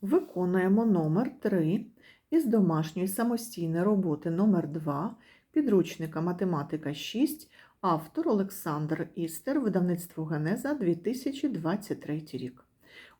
Виконуємо номер 3 із домашньої самостійної роботи номер 2 підручника математика 6, автор Олександр Істер, видавництво Генеза 2023 рік.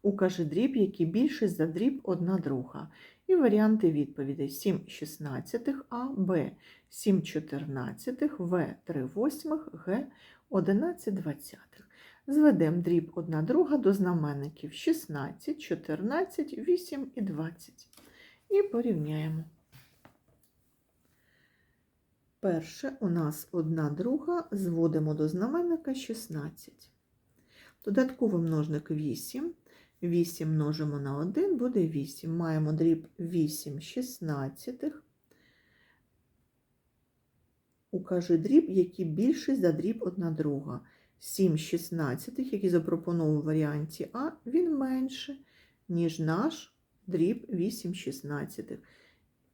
Укажи дріб, який більший за дріб одна друга. І варіанти відповідей 7 шістнадцятих А, Б 7 чотирнадцятих, В 3 восьмих, Г 11 двадцятих. Зведемо дріб одна друга до знаменників 16, 14, 8 і 20. І порівняємо. Перше у нас одна друга, зводимо до знаменника 16. Додатковий множник 8. 8 множимо на 1, буде 8. Маємо дріб 8 шістнадцятих. Укажи дріб, який більший за дріб одна друга. 7 шістнадцятих, який запропонований у варіанті А, він менше, ніж наш дріб 8 шістнадцятих.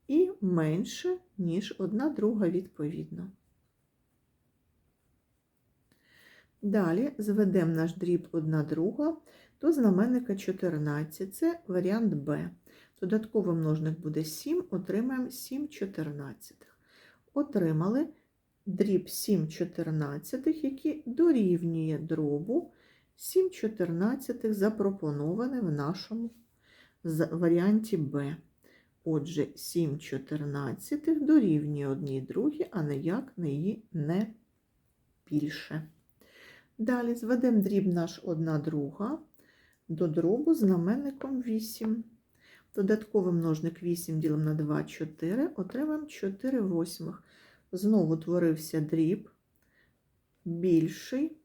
І менше, ніж одна друга відповідно. Далі зведемо наш дріб одна друга до знаменника 14. Це варіант Б. Додатковий множник буде 7, отримаємо 7 чотирнадцятих. Отримали дріб 7 чотирнадцятих, який дорівнює дробу 7 чотирнадцятих, запропонований в нашому варіанті Б. Отже, 7 чотирнадцятих дорівнює одній другій, а ніяк неї не більше. Далі зведемо дріб наш одна друга до дробу знаменником 8. Додатковий множник 8 ділимо на 2, 4, отримаємо 4 восьмих. Знову творився дріб більший,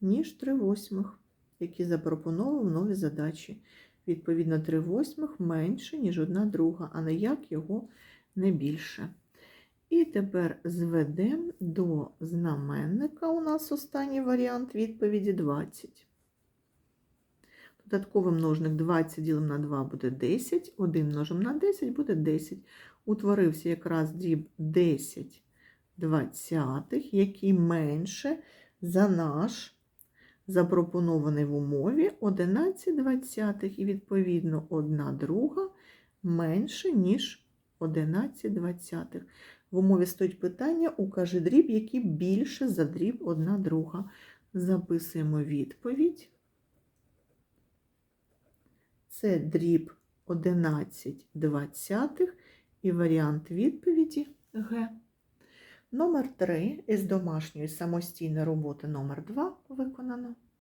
ніж 3 восьмих, який запропонував в новій задачі. Відповідно, 3 восьмих менше, ніж одна друга, а ніяк його не більше. І тепер зведемо до знаменника у нас останній варіант відповіді 20. Додатковий множник 20 ділимо на 2 буде 10, 1 множимо на 10 буде 10. Утворився якраз дріб 10 двадцятих, який менше за наш запропонований в умові 11 двадцятих. І, відповідно, 1 друга менше, ніж 11 двадцятих. В умові стоїть питання, укажи дріб, який більше за дріб 1 друга. Записуємо відповідь. Це дріб 11 двадцятих і варіант відповіді Г. Номер 3 із домашньої самостійної роботи номер 2 виконано.